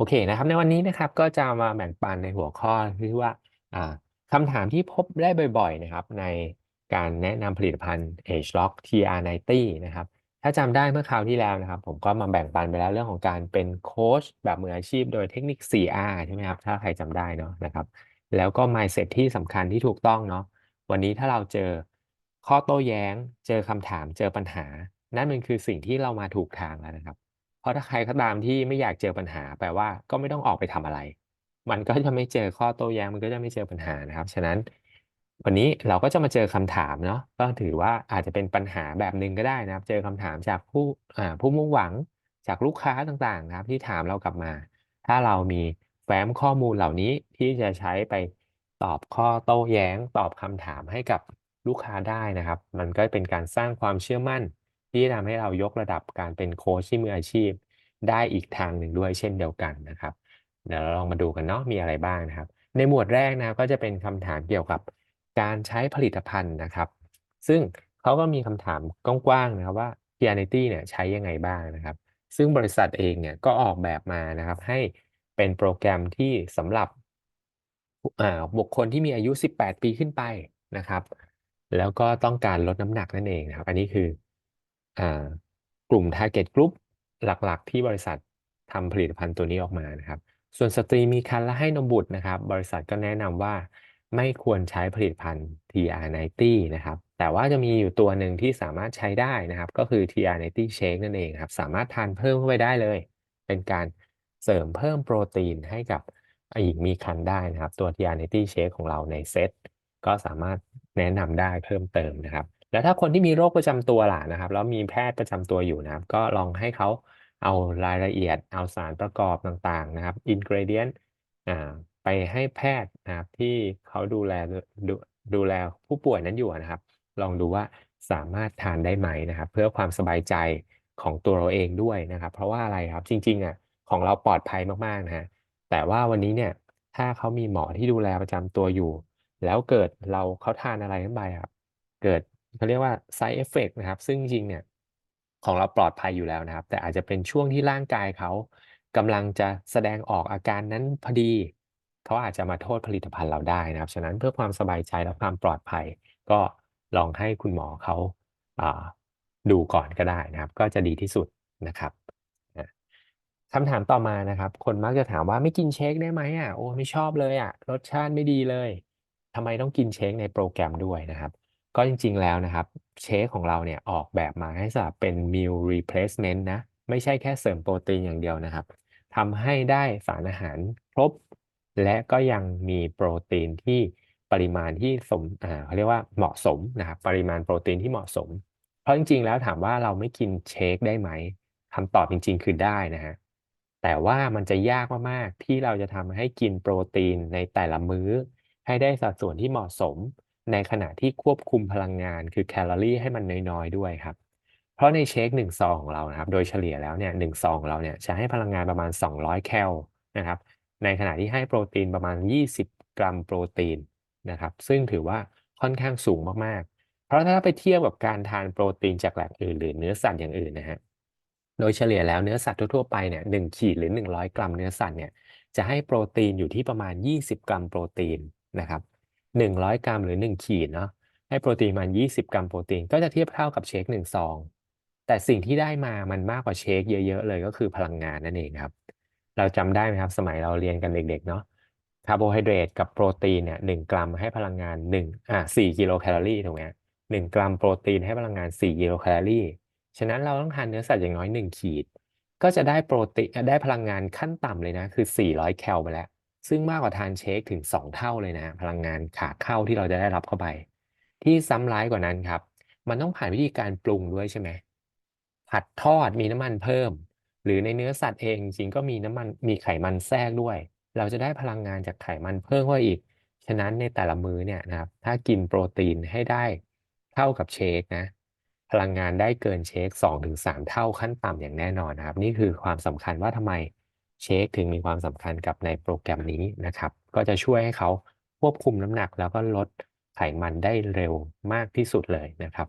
โอเคนะครับ ในวันนี้นะครับก็จะมาแบ่งปันในหัวข้อที่ว่าคำถามที่พบได้บ่อย ๆ นะครับ ในการแนะนำผลิตภัณฑ์ ageLock TR90 นะครับ ถ้าจำได้เมื่อคราวที่แล้วนะครับ ผมก็มาแบ่งปันไปแล้วเรื่องของการเป็นโค้ชแบบมืออาชีพโดยเทคนิค 4R ใช่ไหมครับ ถ้าใครจำได้เนาะนะครับ แล้วก็ mindset ที่สำคัญที่ถูกต้องเนาะวันนี้ถ้าเราเจอข้อโต้แย้ง เจอคำถามเจอปัญหา นั่นมันคือสิ่งที่เรามาถูกทางแล้วนะครับ เพราะถ้าใครก็ตามที่ไม่อยากเจอปัญหา แปลว่าก็ไม่ต้องออกไปทำอะไร มันก็จะไม่เจอข้อโต้แย้ง มันก็จะไม่เจอปัญหานะครับ ฉะนั้น วันนี้เราก็จะมาเจอคำถามเนาะ ก็ถือว่าอาจจะเป็นปัญหาแบบหนึ่งก็ได้นะครับ เจอคำถามจากผู้ผู้มุ่งหวัง จากลูกค้าต่างๆนะครับ ที่ถามเรากลับมา ถ้าเรามีแฟ้มข้อมูลเหล่านี้ที่จะใช้ไปตอบข้อโต้แย้ง ตอบคำถามให้กับลูกค้าได้นะครับ มันก็เป็นการสร้างความเชื่อมั่น ที่ทำให้เรายกระดับการเป็นโค้ชที่มืออาชีพ ได้อีกทางหนึ่งด้วยเช่นเดียวกันนะครับเดี๋ยวเราลองมาดูกันเนาะมีอะไรบ้างนะครับ ในหมวดแรกนะก็จะเป็นคำถามเกี่ยวกับการใช้ผลิตภัณฑ์นะครับ ซึ่งเขาก็มีคำถามกว้างๆนะครับว่า Pianity เนี่ยใช้ยังไงบ้างนะครับ ซึ่งบริษัทเองเนี่ยก็ออกแบบมานะครับ ให้เป็นโปรแกรมที่สำหรับอ่าบุคคลที่มีอายุ 18 ปีขึ้นไปนะครับ แล้วก็ต้องการลดน้ำหนักนั่นเองนะครับ อันนี้คือ กลุ่ม Target Group หลักๆ ที่บริษัททำผลิตภัณฑ์ตัวนี้ออกมานะครับ ส่วนสตรีมีครรภ์และให้นมบุตรนะครับ บริษัทก็แนะนำว่าไม่ควรใช้ผลิตภัณฑ์ TR90 นะครับ แต่ว่าจะมีอยู่ตัวหนึ่งที่สามารถใช้ได้นะครับ ก็คือ TR90 Shake นั่นเองครับ สามารถทานเพิ่มเข้าไปได้เลย เป็นการเสริมเพิ่มโปรตีนให้กับหญิงมีครรภ์ได้นะครับ ตัว TR90 Shake ของเราในเซตก็สามารถแนะนำได้เพิ่มเติมนะครับ แล้วถ้าคนที่มีโรคประจำตัวล่ะนะครับ แล้วมีแพทย์ประจำตัวอยู่นะครับ ก็ลองให้เขาเอารายละเอียดเอาสารประกอบต่างๆนะครับ ingredient อ่าไปให้แพทย์นะครับที่เขาดูแลดูดูแลผู้ป่วยนั้นอยู่นะครับ ลองดูว่าสามารถทานได้ไหมนะครับ เพื่อความสบายใจของตัวเราเองด้วยนะครับ เพราะว่าอะไรครับจริงๆอะของเราปลอดภัยมากๆนะฮะแต่ว่าวันนี้เนี่ยถ้าเขามีหมอที่ดูแลประจำตัวอยู่ แล้วเกิดเราเขาทานอะไรเข้าไปครับ เกิด เขาเรียกว่า side effect นะครับ ซึ่งจริงเนี่ยของเราปลอดภัยอยู่แล้วนะครับ แต่อาจจะเป็นช่วงที่ร่างกายเขากำลังจะแสดงออกอาการนั้นพอดี เขาอาจจะมาโทษผลิตภัณฑ์เราได้นะครับ ฉะนั้นเพื่อความสบายใจและความปลอดภัย ก็ลองให้คุณหมอเขาาดูก่อนก็ได้นะครับ ก็จะดีที่สุดนะครับคำถามต่อมานะครับ คนมักจะถามว่าไม่กินเชคได้ไหมอะโอ้ไม่ชอบเลยอะรสชาติไม่ดีเลยทำไมต้องกินเชคในโปรแกรมด้วยนะครับ ก็จริง ๆ แล้วนะครับ เชคของเราเนี่ยออกแบบมาให้สำหรับเป็น meal replacement นะ ไม่ใช่แค่เสริมโปรตีนอย่างเดียวนะครับทำให้ได้สารอาหารครบ และก็ยังมีโปรตีนที่ปริมาณที่สมอ่าเขาเรียกว่าเหมาะสมนะครับ ปริมาณโปรตีนที่เหมาะสม เพราะจริง ๆ แล้วถามว่าเราไม่กินเชคได้ไหมคำตอบจริง ๆ คือได้นะฮะแต่ว่ามันจะยากมาก ๆ ที่เราจะทำให้กินโปรตีนในแต่ละมื้อ ให้ได้สัดส่วนที่เหมาะสม ในขณะที่ควบคุมพลังงานคือแคลอรี่ให้มันน้อย ๆ ด้วยครับ เพราะในเชค1ซองของเรานะครับ โดยเฉลี่ยแล้วเนี่ย1ซองของเราเนี่ยจะให้พลังงานประมาณ 200 แคลนะครับ ในขณะที่ให้โปรตีนประมาณ 20 กรัมโปรตีนนะครับ ซึ่งถือว่าค่อนข้างสูงมากๆ เพราะถ้าไปเทียบกับการทานโปรตีนจากแหล่งอื่นหรือเนื้อสัตว์อย่างอื่นนะฮะ โดยเฉลี่ยแล้วเนื้อสัตว์ทั่วๆไปเนี่ย1ขีดหรือ 100 กรัมเนื้อสัตว์เนี่ยจะให้โปรตีนอยู่ที่ประมาณ 20 กรัมโปรตีนนะครับ 100 กรัมหรือ 1 ขีดเนาะให้โปรตีนมา20 กรัมโปรตีนก็จะเทียบเท่ากับเชค1ซองแต่สิ่งที่ได้มามันมากกว่าเชคเยอะๆเลยก็คือพลังงานนั่นเองครับ เราจำได้ไหมครับสมัยเราเรียนกันเด็กๆเนาะคาร์โบไฮเดรตกับโปรตีนเนี่ยหกรัมให้พลังงาน1อ่า4กิโลแคลอรี่ถูกไหมหนึ่งกรัมโปรตีนให้พลังงาน4กิโลแคลอรี่ฉะนั้นเราต้องทานเนื้อสัตว์อย่างน้อย 1 ขีด ก็จะได้โปรตีนได้พลังงานขั้นต่ำเลยนะคือ 400 แคลไปแล้ว ซึ่งมากกว่าทานเชคถึง 2 เท่าเลยนะ พลังงานขาเข้าที่เราจะได้รับเข้าไป ที่ซ้ำร้ายกว่านั้นครับ มันต้องผ่านวิธีการปรุงด้วยใช่ไหมผัดทอดมีน้ำมันเพิ่ม หรือในเนื้อสัตว์เองจริงก็มีน้ำมันมีไขมันแทรกด้วย เราจะได้พลังงานจากไขมันเพิ่มเข้าอีก ฉะนั้นในแต่ละมื้อเนี่ยนะครับ ถ้ากินโปรตีนให้ได้เท่ากับเชคนะ พลังงานได้เกินเชค2-3 เท่าขั้นต่ำอย่างแน่นอนนะครับ นี่คือความสำคัญว่าทำไม เชคถึงมีความสำคัญกับในโปรแกรมนี้นะครับ ก็จะช่วยให้เขาควบคุมน้ำหนักแล้วก็ลดไขมันได้เร็วมากที่สุดเลยนะครับ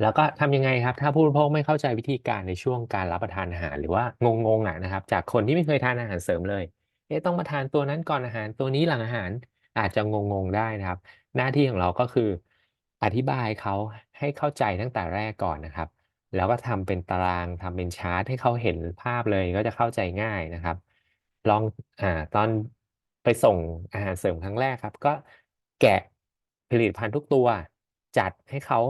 แล้วก็ทำยังไงครับ ถ้าผู้บริโภคไม่เข้าใจวิธีการในช่วงการรับประทานอาหารหรือว่างงๆอะนะครับ จากคนที่ไม่เคยทานอาหารเสริมเลยเอ๊ะต้องมาทานตัวนั้นก่อนอาหารตัวนี้หลังอาหารอาจจะงงๆได้นะครับ หน้าที่ของเราก็คืออธิบายเขาให้เข้าใจตั้งแต่แรกก่อนนะครับ แล้วก็ทำเป็นตารางทำเป็นชาร์ตให้เขาเห็นภาพเลยก็จะเข้าใจง่ายนะครับ ลองอ่าตอนไปส่งอาหารเสริมครั้งแรกครับ ก็แกะผลิตภัณฑ์ทุกตัว จัดให้เขา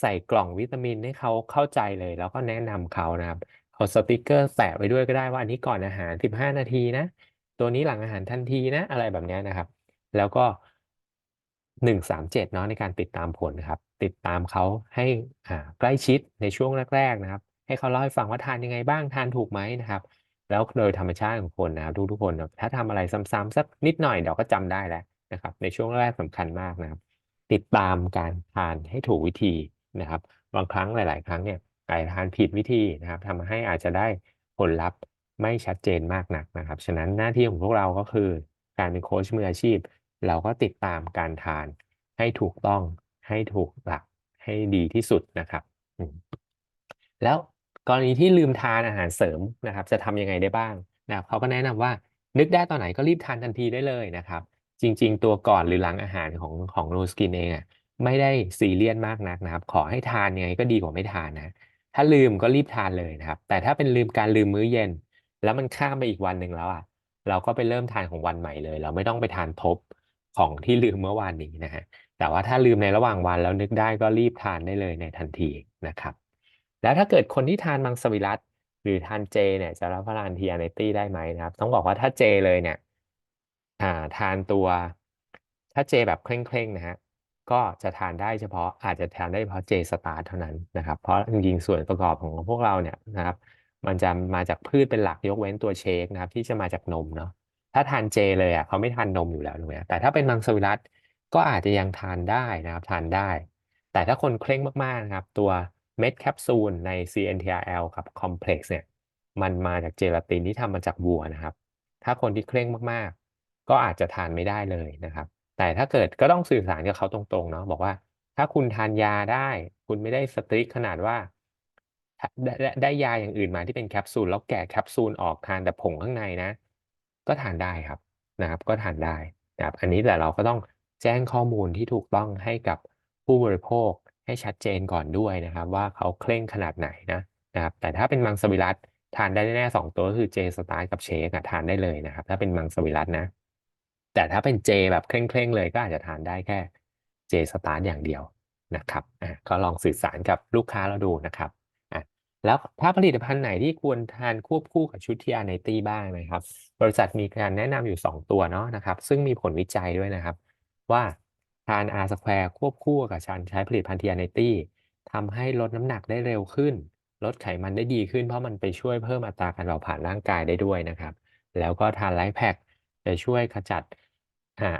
ใส่กล่องวิตามินให้เขาเข้าใจเลย แล้วก็แนะนำเขานะครับเอาสติกเกอร์แปะไว้ด้วยก็ได้ว่าอันนี้ก่อนอาหาร15นาทีนะ ตัวนี้หลังอาหารทันทีนะ อะไรแบบนี้นะครับ แล้วก็137เนาะในการติดตามผลครับ ติดตามเขาให้ใกล้ชิดในช่วงแรกๆนะครับ ให้เขาเล่าให้ฟังว่าทานยังไงบ้างทานถูกไหมนะครับ แล้วโดยธรรมชาติของคนนะครับทุกๆคนถ้าทำอะไรซ้ำๆสักนิดหน่อยเดี๋ยวก็จำได้แล้วนะครับ ในช่วงแรกสำคัญมากนะครับ ติดตามการทานให้ถูกวิธีนะครับ บางครั้งหลาย ๆ ครั้งเนี่ยอาจจะทานผิดวิธีนะครับทำให้อาจจะได้ผลลัพธ์ไม่ชัดเจนมากนักนะครับ ฉะนั้นหน้าที่ของพวกเราก็คือ การเป็นโค้ชมืออาชีพ เราก็ติดตามการทานให้ถูกต้อง ให้ถูกหลักให้ดีที่สุดนะครับ แล้วกรณีที่ลืมทานอาหารเสริมนะครับ จะทำยังไงได้บ้างนะครับเขาก็แนะนำว่านึกได้ตอนไหนก็รีบทานทันทีได้เลยนะครับ จริง ๆ ตัวก่อนหรือหลังอาหารของของ Nu Skin เองอะไม่ได้ซีเรียสมากนักนะครับ ขอให้ทานยังไงก็ดีกว่าไม่ทานนะ ถ้าลืมก็รีบทานเลยนะครับ แต่ถ้าเป็นลืมการลืมมื้อเย็น แล้วมันข้ามไปอีกวันหนึ่งแล้วอะเราก็ไปเริ่มทานของวันใหม่เลย เราไม่ต้องไปทานทบของที่ลืมเมื่อวานนี้นะครับ แต่ว่าถ้าลืมในระหว่างวันแล้วนึกได้ก็รีบทานได้เลยในทันทีนะครับ แล้วถ้าเกิดคนที่ทานมังสวิรัติหรือทานเจเนี่ยจะรับประทาน Tea Hynity ได้ไหมนะครับ ต้องบอกว่าถ้าเจเลยเนี่ยอ่าทานตัวถ้าเจแบบเคร่งๆนะครับก็จะทานได้เฉพาะอาจจะทานได้เฉพาะเจสตาร์เท่านั้นนะครับ เพราะจริงๆส่วนประกอบของพวกเราเนี่ยนะครับ มันจะมาจากพืชเป็นหลักยกเว้นตัวเชกนะครับ ที่จะมาจากนมเนาะถ้าทานเจเลยอะเขาไม่ทานนมอยู่แล้วถูกไหมแต่ถ้าเป็นมังสวิรัติ ก็อาจจะยังทานได้นะครับ ทานได้ แต่ถ้าคนเคร่งมาก ๆ นะครับ ตัวเม็ดแคปซูลใน CNTRL กับคอมเพล็กซ์เนี่ย มันมาจากเจลาตินที่ทำมาจากวัวนะครับ ถ้าคนที่เคร่งมากๆ ก็อาจจะทานไม่ได้เลยนะครับ แต่ถ้าเกิดก็ต้องสื่อสารกับเขาตรงๆ เนาะบอกว่า ถ้าคุณทานยาได้ คุณไม่ได้ strict ขนาดว่าได้ได้ได้ยาอย่างอื่นมาที่เป็นแคปซูลแล้วแกะแคปซูลออกทานแต่ผงข้างในนะ ก็ทานได้ครับนะครับ ก็ทานได้นะครับ อันนี้แต่เราก็ต้อง แจ้งข้อมูลที่ถูกต้องให้กับผู้บริโภคให้ชัดเจนก่อนด้วยนะครับ ว่าเขาเคร่งขนาดไหนนะนะครับ แต่ถ้าเป็นมังสวิรัติทานได้แน่ๆ2ตัวก็คือเจสตาร์กับเชกอะทานได้เลยนะครับ ถ้าเป็นมังสวิรัตินะ แต่ถ้าเป็นเจแบบเคร่งๆเลยก็อาจจะทานได้แค่เจสตาร์อย่างเดียวนะครับอาก็ลองสื่อสารกับลูกค้าเราดูนะครับอาแล้วถ้าผลิตภัณฑ์ไหนที่ควรทานควบคู่กับชุด Tea Hynity บ้างนะครับ บริษัทมีการแนะนำอยู่ 2 ตัวเนาะนะครับ ซึ่งมีผลวิจัยด้วยนะครับ ว่าทาน R Square ควบคู่กับการใช้ผลิตภัณฑ์ Tea Hynity ทำให้ลดน้ำหนักได้เร็วขึ้น ลดไขมันได้ดีขึ้นเพราะมันไปช่วยเพิ่มอัตราการเผาผลาญร่างกายได้ด้วยนะครับ แล้วก็ทาน Life Pack จะช่วยขจัด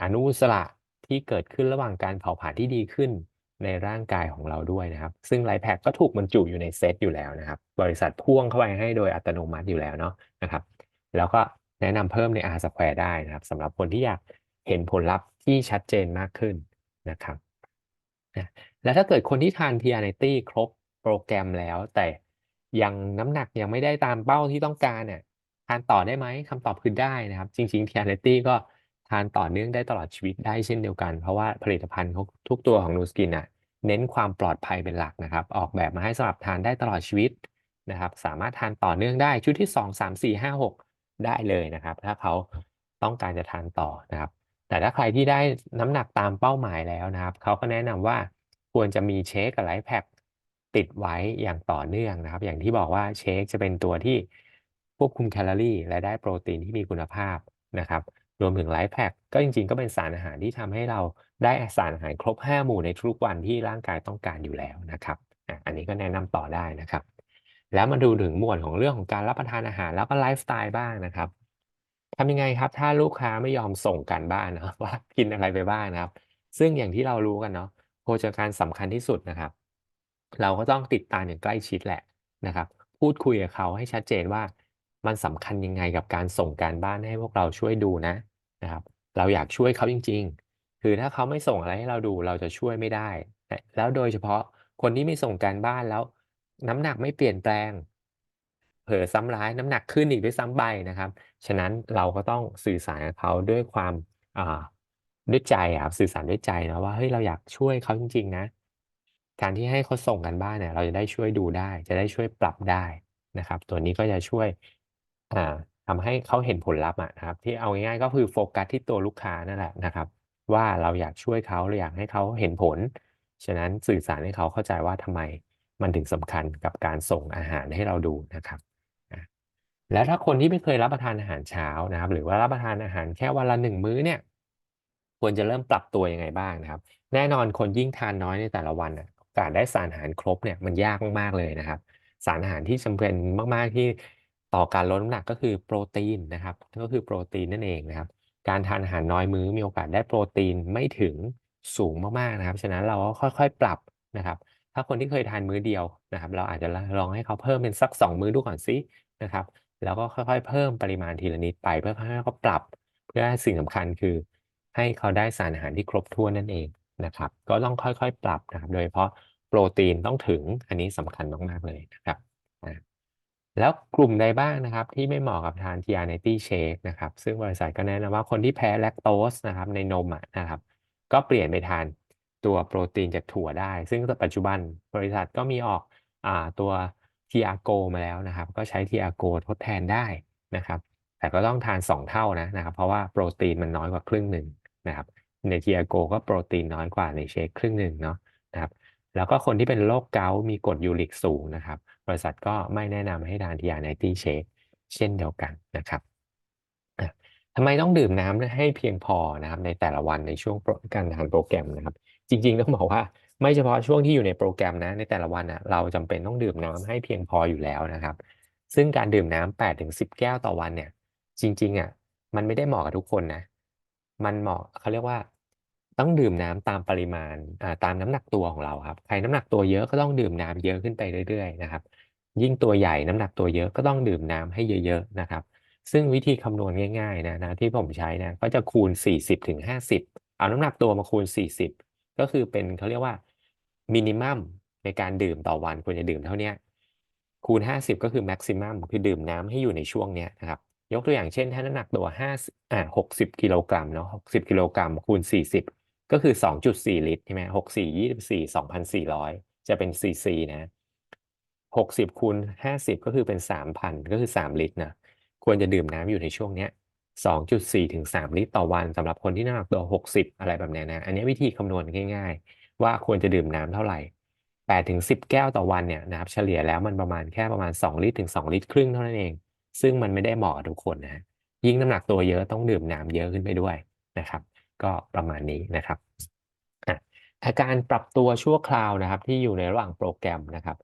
อนุมูลอิสระที่เกิดขึ้นระหว่างการเผาผลาญที่ดีขึ้นในร่างกายของเราด้วยนะครับ ซึ่ง Life Pack ก็ถูกบรรจุอยู่ในเซตอยู่แล้วนะครับ บริษัทพ่วงเข้าไปให้โดยอัตโนมัติอยู่แล้วเนาะนะครับ แล้วก็แนะนำเพิ่มใน R Square ได้นะครับสำหรับคนที่อยากเห็นผลลัพธ์ ที่ชัดเจนมากขึ้นนะครับแล้วถ้าเกิดคนที่ทาน Tea Hynity ครบโปรแกรมแล้ว แต่ยังน้ำหนักยังไม่ได้ตามเป้าที่ต้องการเนี่ยทานต่อได้ไหม?คำตอบคือได้นะครับ จริงๆ Tea Hynity ก็ทานต่อเนื่องได้ตลอดชีวิตได้เช่นเดียวกัน เพราะว่าผลิตภัณฑ์ทุกตัวของ Nu Skin น่ะเน้นความปลอดภัยเป็นหลักนะครับ ออกแบบมาให้สำหรับทานได้ตลอดชีวิตนะครับ สามารถทานต่อเนื่องได้ชุดที่ 2 3 4 5 6 ได้เลยนะครับ ถ้าเขาต้องการจะทานต่อนะครับ แต่ถ้าใครที่ได้น้ำหนักตามเป้าหมายแล้วนะครับ เขาก็แนะนำว่าควรจะมีเชกกับ Life Pack ติดไว้อย่างต่อเนื่องนะครับ อย่างที่บอกว่าเชกจะเป็นตัวที่ควบคุมแคลอรี่ และได้โปรตีนที่มีคุณภาพนะครับ รวมถึง Life Pack ก็จริงๆ ก็เป็นสารอาหารที่ทำให้เราได้สารอาหารครบ 5 หมู่ในทุกวันที่ร่างกายต้องการอยู่แล้วนะครับอาอันนี้ก็แนะนำต่อได้นะครับ แล้วมาดูถึงหมวดของเรื่องของการรับประทานอาหารแล้วก็ไลฟ์สไตล์บ้างนะครับ ทำยังไงครับถ้าลูกค้าไม่ยอมส่งการบ้านนาะว่ากินอะไรไปบ้างนะครับ ซึ่งอย่างที่เรารู้กันเนาะโภชนาการสำคัญที่สุดนะครับ เราก็ต้องติดตามอย่างใกล้ชิดแหละนะครับ พูดคุยกับเขาให้ชัดเจนว่า มันสำคัญยังไงกับการส่งการบ้านให้พวกเราช่วยดูนะนะครับ เราอยากช่วยเขาจริง ๆ คือถ้าเขาไม่ส่งอะไรให้เราดูเราจะช่วยไม่ได้ และแล้วโดยเฉพาะคนที่ไม่ส่งการบ้านแล้ว น้ำหนักไม่เปลี่ยนแปลง เผลอซ้ำร้ายน้ำหนักขึ้นอีกด้วยซ้ำไปนะครับ ฉะนั้นเราก็ต้องสื่อสารกับเขาด้วยความด้วยใจครับสื่อสารด้วยใจนะว่าเฮ้ยเราอยากช่วยเขาจริง ๆ นะ การที่ให้เขาส่งกันบ้านเนี่ย เราจะได้ช่วยดูได้ จะได้ช่วยปรับได้นะครับ ตัวนี้ก็จะช่วยอ่าทำให้เขาเห็นผลลัพธ์อะนะครับ ที่เอาง่ายๆก็คือโฟกัสที่ตัวลูกค้านั่นแหละนะครับ ว่าเราอยากช่วยเขาเราอยากให้เขาเห็นผล ฉะนั้นสื่อสารให้เขาเข้าใจว่าทำไมมันถึงสำคัญกับการส่งอาหารให้เราดูนะครับ แล้วถ้าคนที่ไม่เคยรับประทานอาหารเช้านะครับ หรือว่ารับประทานอาหารแค่วันละหนึ่งมื้อเนี่ยควรจะเริ่มปรับตัวยังไงบ้างนะครับ แน่นอนคนยิ่งทานน้อยในแต่ละวันโอกาสได้สารอาหารครบเนี่ยมันยากมากๆเลยนะครับ สารอาหารที่จำเป็นมากๆที่ต่อการลดน้ำหนักก็คือโปรตีนนะครับก็คือโปรตีนนั่นเองนะครับ การทานอาหารน้อยมื้อมีโอกาสได้โปรตีนไม่ถึงสูงมากๆนะครับ ฉะนั้นเราก็ค่อยๆปรับนะครับ ถ้าคนที่เคยทานมื้อเดียวนะครับ เราอาจจะลองให้เขาเพิ่มเป็นสัก 2 มื้อดูก่อนซินะครับ แล้วก็ค่อยๆ เพิ่มปริมาณทีละนิดไป เพื่อให้เขาปรับ เพื่อสิ่งสำคัญคือ ให้เขาได้สารอาหารที่ครบถ้วนนั่นเองนะครับ ก็ต้องค่อยๆ ปรับนะครับ โดยเฉพาะโปรตีนต้องถึงอันนี้สำคัญมากๆเลยนะครับแล้วกลุ่มใดบ้างนะครับที่ไม่เหมาะกับทาน TR90 Shake นะครับ ซึ่งบริษัทก็แนะนำว่าคนที่แพ้แลคโตสนะครับในนมนะครับ ก็เปลี่ยนไปทานตัวโปรตีนจากถั่วได้ ซึ่งปัจจุบันบริษัทก็มีออกอตัว TRGO มาแล้วนะครับ ก็ใช้ TRGO ทดแทนได้นะครับ แต่ก็ต้องทาน 2 เท่านะนะครับ เพราะว่าโปรตีนมันน้อยกว่าครึ่งหนึ่งนะครับ ใน TRGO ก็โปรตีนน้อยกว่าในเชคครึ่งหนึ่งเนาะนะครับ แล้วก็คนที่เป็นโรคเกาต์มีกรดยูริกสูงนะครับ บริษัทก็ไม่แนะนำให้ทาน TR90 Shake เช่นเดียวกันนะครับทำไมต้องดื่มน้ำให้เพียงพอนะครับในแต่ละวันในช่วงการทานโปรแกรมนะครับ จริงๆต้องบอกว่า ไม่เฉพาะช่วงที่อยู่ในโปรแกรมนะ ในแต่ละวันอะเราจำเป็นต้องดื่มน้ำให้เพียงพออยู่แล้วนะครับ ซึ่งการดื่มน้ำ8ถึง10 แก้วต่อวันเนี่ย จริงๆอะมันไม่ได้เหมาะกับทุกคนนะ มันเหมาะเขาเรียกว่าต้องดื่มน้ำตามปริมาณอ่าตามน้ำหนักตัวของเราครับ ใครน้ำหนักตัวเยอะก็ต้องดื่มน้ำเยอะขึ้นไปเรื่อยๆนะครับ ยิ่งตัวใหญ่น้ำหนักตัวเยอะก็ต้องดื่มน้ำให้เยอะๆนะครับ ซึ่งวิธีคำนวณง่ายๆนะนะที่ผมใช้นะก็จะคูณ 40ถึง50 เอาน้ำหนักตัวมาคูณ 40 ก็คือเป็นเขาเรียกว่า มินิมัมในการดื่มต่อวันควรจะดื่มเท่านี้คูณ 50 ก็คือแม็กซิมัมคือดื่มน้ำให้อยู่ในช่วงเนี้ยนะครับ ยกตัวอย่างเช่น ถ้าน้ำหนักตัว5อ่า60 กิโลกรัมเนาะ60 กิโลกรัมคูณ 40 ก็คือ 2.4 ลิตรใช่ไหม64 24 2,400 จะเป็นซีซีนะ60คูณ50 ก็คือเป็น 3,000 ก็คือ 3 ลิตรนะควรจะดื่มน้ำอยู่ในช่วงเนี้ย2.4 ถึง 3 ลิตรต่อวันสำหรับคนที่น้ำหนักตัว 60 อะไรแบบนี้นะ อันนี้วิธีคำนวณง่าย ๆ ว่าควรจะดื่มน้ำเท่าไหร่8ถึง10แก้วต่อวันเนี่ยนะครับเฉลี่ยแล้วมันประมาณแค่ประมาณ2ลิตรถึง2ลิตรครึ่งเท่านั้นเอง ซึ่งมันไม่ได้เหมาะกับทุกคนนะยิ่งน้ำหนักตัวเยอะต้องดื่มน้ำเยอะขึ้นไปด้วยนะครับ ก็ประมาณนี้นะครับอาการปรับตัวชั่วคราวนะครับ ที่อยู่ในระหว่างโปรแกรมนะครับ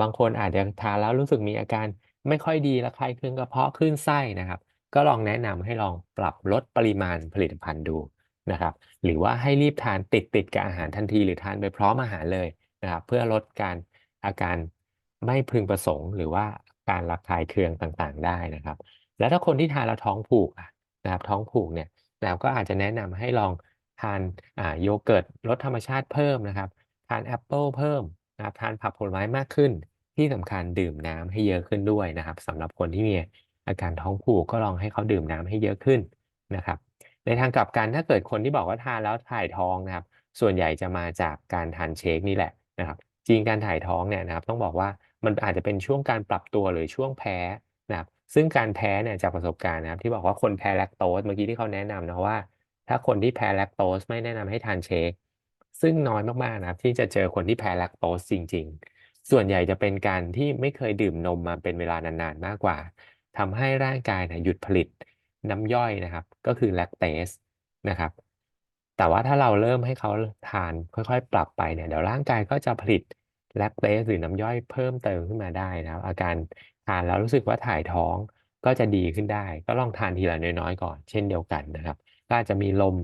บางคนอาจจะทานแล้วรู้สึกมีอาการไม่ค่อยดีระคายเคืองกระเพาะคลื่นไส้นะครับ ก็ลองแนะนำให้ลองปรับลดปริมาณผลิตภัณฑ์ดู นะครับหรือว่าให้รีบทานติดติดกับอาหารทันทีหรือทานไปพร้อมอาหารเลยนะครับเพื่อลดการอาการไม่พึงประสงค์ หรือว่าการระคายเคืองต่างๆ ได้นะครับ แล้วถ้าคนที่ทานแล้วท้องผูกนะครับท้องผูกเนี่ยนะครับก็อาจจะแนะนำให้ลองทานาโยเกิร์ตรสธรรมชาติเพิ่มนะครับ ทานแอปเปิลเพิ่มนะครับทานผักผลไม้มากขึ้น ที่สำคัญดื่มน้ำให้เยอะขึ้นด้วยนะครับสำหรับคนที่มีอาการท้องผูกก็ลองให้เขาดื่มน้ำให้เยอะขึ้นนะครับ ในทางกลับกันถ้าเกิดคนที่บอกว่าทานแล้วถ่ายท้องนะครับ ส่วนใหญ่จะมาจากการทานเชคนี่แหละนะครับ จริงการถ่ายท้องเนี่ยนะครับ ต้องบอกว่ามันอาจจะเป็นช่วงการปรับตัวหรือช่วงแพ้นะครับ ซึ่งการแพ้เนี่ยจากประสบการณ์นะครับ ที่บอกว่าคนแพ้แลคโตสเมื่อกี้ที่เขาแนะนำนะว่า ถ้าคนที่แพ้แลคโตสไม่แนะนำให้ทานเชค ซึ่งน้อยมากๆนะครับ ที่จะเจอคนที่แพ้แลคโตสจริง ๆ ส่วนใหญ่จะเป็นการที่ไม่เคยดื่มนมมาเป็นเวลานานๆมากกว่าทำให้ร่างกายเนี่ยหยุดผลิตน้ำย่อยนะครับ ก็คือแลคเตสนะครับ แต่ว่าถ้าเราเริ่มให้เขาทานค่อยๆ ปรับไปเนี่ยเดี๋ยวร่างกายก็จะผลิตแลคเตสหรือน้ำย่อยเพิ่มเติมขึ้นมาได้นะครับ อาการทานแล้วรู้สึกว่าถ่ายท้องก็จะดีขึ้นได้ ก็ลองทานทีละน้อยๆก่อน เช่นเดียวกันนะครับ ก็อาจจะมีลม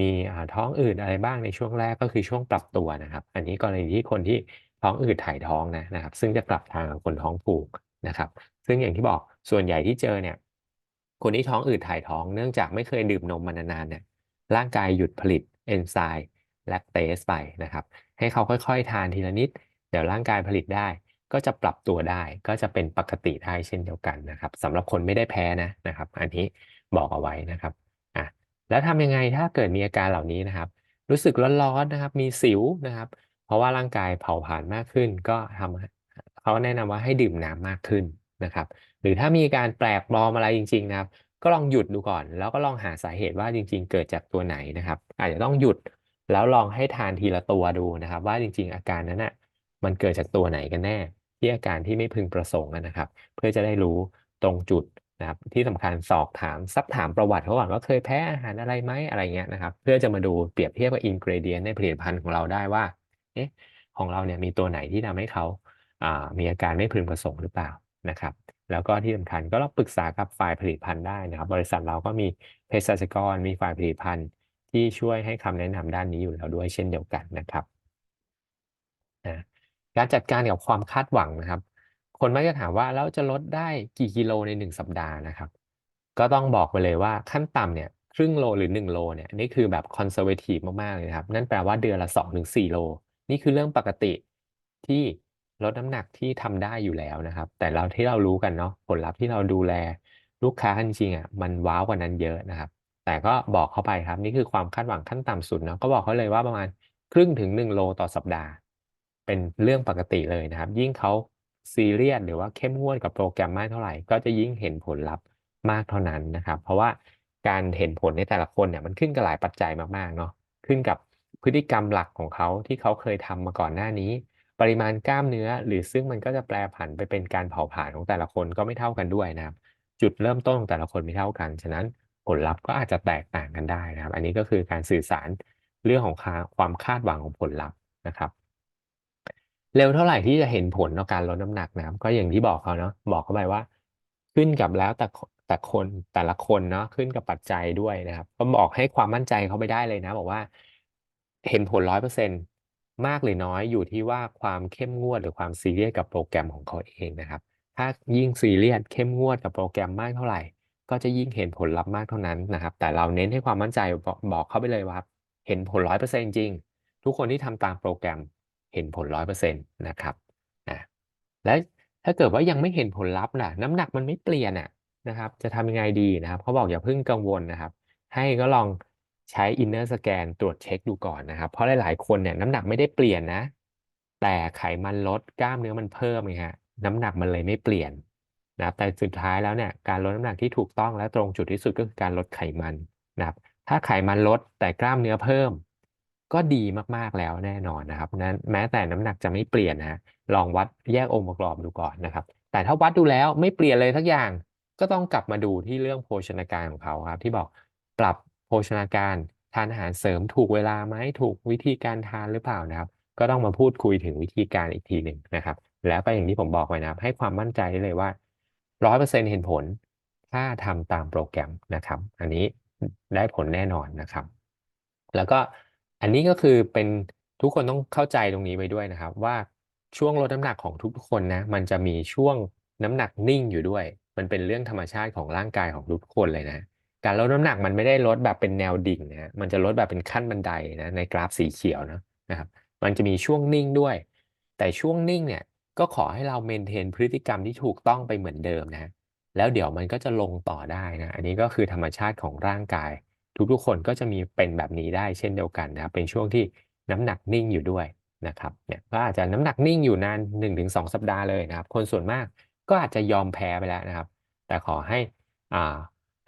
มีท้องอืดอะไรบ้างในช่วงแรกก็คือช่วงปรับตัวนะครับ อันนี้กรณีที่คนที่ท้องอืดถ่ายท้องนะนะครับ ซึ่งจะกลับทางกับคนท้องผูกนะครับ ซึ่งอย่างที่บอกส่วนใหญ่ที่เจอเนี่ย คนที่ท้องอืดถ่ายท้องเนื่องจากไม่เคยดื่มนมมานานๆเนี่ยร่างกายหยุดผลิตเอนไซม์แลคเตสไปนะครับ ให้เขาค่อยๆ ทานทีละนิด เดี๋ยวร่างกายผลิตได้ ก็จะปรับตัวได้ ก็จะเป็นปกติได้เช่นเดียวกันนะครับสำหรับคนไม่ได้แพ้นะนะครับ อันนี้บอกเอาไว้นะครับอะแล้วทำยังไงถ้าเกิดมีอาการเหล่านี้นะครับ รู้สึกร้อนๆนะครับ มีสิวนะครับ เพราะว่าร่างกายเผาผลาญมากขึ้น ก็ทำเขาแนะนำว่าให้ดื่มน้ำมากขึ้นนะครับ หรือถ้ามีการแปลกปลอมอะไรจริงๆนะครับ ก็ลองหยุดดูก่อน แล้วก็ลองหาสาเหตุว่าจริง ๆ เกิดจากตัวไหนนะครับ อาจจะต้องหยุดแล้วลองให้ทานทีละตัวดูนะครับ ว่าจริง ๆ อาการนั้นน่ะมันเกิดจากตัวไหนกันแน่ ที่อาการที่ไม่พึงประสงค์นะครับ เพื่อจะได้รู้ตรงจุดนะครับ ที่สำคัญสอบถามซักถามประวัติเขาก่อนว่าเคยแพ้อาหารอะไรไหมอะไรเงี้ยนะครับ เพื่อจะมาดูเปรียบเทียบกับอินกรเดียนในผลิตภัณฑ์ของเราได้ว่าเอ๊ะของเราเนี่ยมีตัวไหนที่ทำให้เขาอ่ามีอาการไม่พึงประสงค์หรือเปล่านะครับ แล้วก็ที่สำคัญก็ลองปรึกษากับฝ่ายผลิตภัณฑ์ได้นะครับ บริษัทเราก็มีเภสัชกรมีฝ่ายผลิตภัณฑ์ที่ช่วยให้คำแนะนำด้านนี้อยู่แล้วด้วยเช่นเดียวกันนะครับนะการจัดการกับความคาดหวังนะครับ คนมักจะถามว่าแล้วจะลดได้กี่กิโลในหนึ่งสัปดาห์นะครับ ก็ต้องบอกไปเลยว่าขั้นต่ำเนี่ยครึ่งโลหรือ 1 โลเนี่ยนี่คือแบบคอนเซอร์เวทีฟมากๆเลยครับ นั่นแปลว่าเดือนละ 2-4 โล นี่คือเรื่องปกติที่ ลดน้ำหนักที่ทำได้อยู่แล้วนะครับ แต่เราที่เรารู้กันเนาะผลลัพธ์ที่เราดูแลลูกค้าจริงๆอะมันว้าวกว่านั้นเยอะนะครับ แต่ก็บอกเขาไปครับ นี่คือความคาดหวังขั้นต่ำสุดเนาะก็บอกเขาเลยว่าประมาณครึ่งถึง1โลต่อสัปดาห์ เป็นเรื่องปกติเลยนะครับ ยิ่งเขาซีเรียสหรือว่าเข้มงวดกับโปรแกรมมากเท่าไหร่ ก็จะยิ่งเห็นผลลัพธ์มากเท่านั้นนะครับ เพราะว่าการเห็นผลในแต่ละคนเนี่ยมันขึ้นกับหลายปัจจัยมากๆเนาะขึ้นกับพฤติกรรมหลักของเขาที่เขาเคยทำมาก่อนหน้านี้ ปริมาณกล้ามเนื้อ หรือซึ่งมันก็จะแปรผันไปเป็นการเผาผลาญของแต่ละคนก็ไม่เท่ากันด้วยนะครับ จุดเริ่มต้นของแต่ละคนไม่เท่ากัน ฉะนั้นผลลัพธ์ก็อาจจะแตกต่างกันได้นะครับ อันนี้ก็คือการสื่อสารเรื่องของความคาดหวังของผลลัพธ์นะครับ เร็วเท่าไหร่ที่จะเห็นผลในการลดน้ำหนักนะครับ ก็อย่างที่บอกเขาเนาะบอกเขาไปว่า ขึ้นกับแล้วแต่แต่คนแต่ละคนเนาะขึ้นกับปัจจัยด้วยนะครับ ก็บอกให้ความมั่นใจเขาไปได้เลยนะ บอกว่า เห็นผลร้อยเปอร์เซ็นต์ มากหรือน้อยอยู่ที่ว่าความเข้มงวดหรือความซีเรียสกับโปรแกรมของเขาเองนะครับ ถ้ายิ่งซีเรียสเข้มงวดกับโปรแกรมมากเท่าไหร่ ก็จะยิ่งเห็นผลลัพธ์มากเท่านั้นนะครับ แต่เราเน้นให้ความมั่นใจบอกบอกเขาไปเลยว่าเห็นผลร้อยเปอร์เซ็นต์จริง ทุกคนที่ทำตามโปรแกรมเห็นผลร้อยเปอร์เซ็นต์นะครับนะและถ้าเกิดว่ายังไม่เห็นผลลัพธ์ล่ะ น้ำหนักมันไม่เปลี่ยนอะนะครับ จะทำยังไงดีนะครับเขาบอกอย่าเพิ่งกังวลนะครับ ให้ก็ลอง ใช้ inner scan ตรวจเช็คดูก่อนนะครับ เพราะหลายๆ คนเนี่ยน้ำหนักไม่ได้เปลี่ยนนะ แต่ไขมันลดกล้ามเนื้อมันเพิ่มไงฮะน้ำหนักมันเลยไม่เปลี่ยนนะแต่สุดท้ายแล้วเนี่ยการลดน้ำหนักที่ถูกต้องและตรงจุดที่สุดก็คือการลดไขมันนะครับ ถ้าไขมันลดแต่กล้ามเนื้อเพิ่ม ก็ดีมากๆแล้วแน่นอนนะครับนั้นแม้แต่น้ำหนักจะไม่เปลี่ยนนะลองวัดแยกองค์ประกอบดูก่อนนะครับ แต่ถ้าวัดดูแล้วไม่เปลี่ยนเลยทักอย่าง ก็ต้องกลับมาดูที่เรื่องโภชนาการของเขาครับ ที่บอกปรับ โภชนาการทานอาหารเสริมถูกเวลาไหมถูกวิธีการทานหรือเปล่านะครับ ก็ต้องมาพูดคุยถึงวิธีการอีกทีหนึ่งนะครับ แล้วก็อย่างที่ผมบอกไว้นะครับ ให้ความมั่นใจได้เลยว่าร้อยเปอร์เซ็นเห็นผล ถ้าทำตามโปรแกรมนะครับ อันนี้ได้ผลแน่นอนนะครับ แล้วก็อันนี้ก็คือเป็นทุกคนต้องเข้าใจตรงนี้ไว้ด้วยนะครับ ว่าช่วงลดน้ำหนักของทุกๆคนนะมันจะมีช่วงน้ำหนักนิ่งอยู่ด้วย มันเป็นเรื่องธรรมชาติของร่างกายของทุกคนเลยนะ การลดน้ำหนักมันไม่ได้ลดแบบเป็นแนวดิ่งนะมันจะลดแบบเป็นขั้นบันไดนะในกราฟสีเขียวนะนะครับ มันจะมีช่วงนิ่งด้วย แต่ช่วงนิ่งเนี่ยก็ขอให้เราเมนเทนพฤติกรรมที่ถูกต้องไปเหมือนเดิมนะ แล้วเดี๋ยวมันก็จะลงต่อได้นะ อันนี้ก็คือธรรมชาติของร่างกาย ทุกๆคนก็จะมีเป็นแบบนี้ได้เช่นเดียวกันนะครับเป็นช่วงที่น้ำหนักนิ่งอยู่ด้วยนะครับเนี่ยก็อาจจะน้ำหนักนิ่งอยู่นาน 1-2 สัปดาห์เลยนะครับ คนส่วนมากก็อาจจะยอมแพ้ไปแล้วนะครับ แต่ขอให้อ่า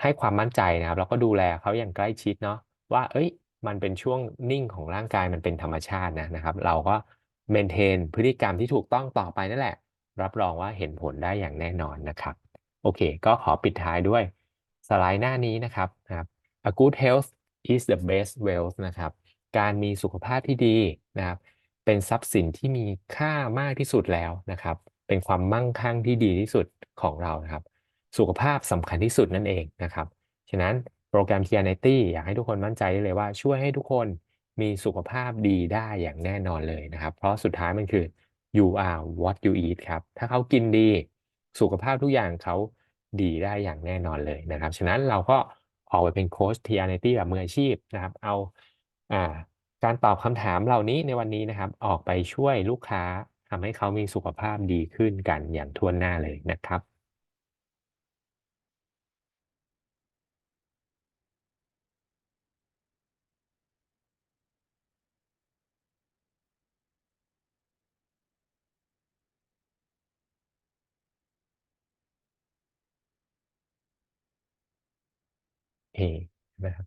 ให้ความมั่นใจนะครับ แล้วก็ดูแลเขาอย่างใกล้ชิดเนาะว่า เอ้ย มันเป็นช่วงนิ่งของร่างกายมันเป็นธรรมชาตินะนะครับ เราก็เมนเทนพฤติกรรมที่ถูกต้องต่อไปนั่นแหละ รับรองว่าเห็นผลได้อย่างแน่นอนนะครับ โอเค ก็ขอปิดท้ายด้วยสไลด์หน้านี้นะครับนะครับ A good health is the best wealth นะครับ การมีสุขภาพที่ดีนะครับ เป็นทรัพย์สินที่มีค่ามากที่สุดแล้วนะครับ เป็นความมั่งคั่งที่ดีที่สุดของเรานะครับ สุขภาพสำคัญที่สุดนั่นเองนะครับ ฉะนั้นโปรแกรม Tianity อยากให้ทุกคนมั่นใจได้เลยว่าช่วยให้ทุกคนมีสุขภาพดีได้อย่างแน่นอนเลยนะครับ เพราะสุดท้ายมันคือ you are what you eat ครับ ถ้าเขากินดี สุขภาพทุกอย่างเขาดีได้อย่างแน่นอนเลยนะครับ ฉะนั้นเราก็ออกไปเป็นโค้ช Tianity แบบมืออาชีพนะครับ เอาอ่าการตอบคำถามเหล่านี้ในวันนี้นะครับ ออกไปช่วยลูกค้าทำให้เขามีสุขภาพดีขึ้นกันอย่างถ้วนหน้าเลยนะครับ เอนะครับ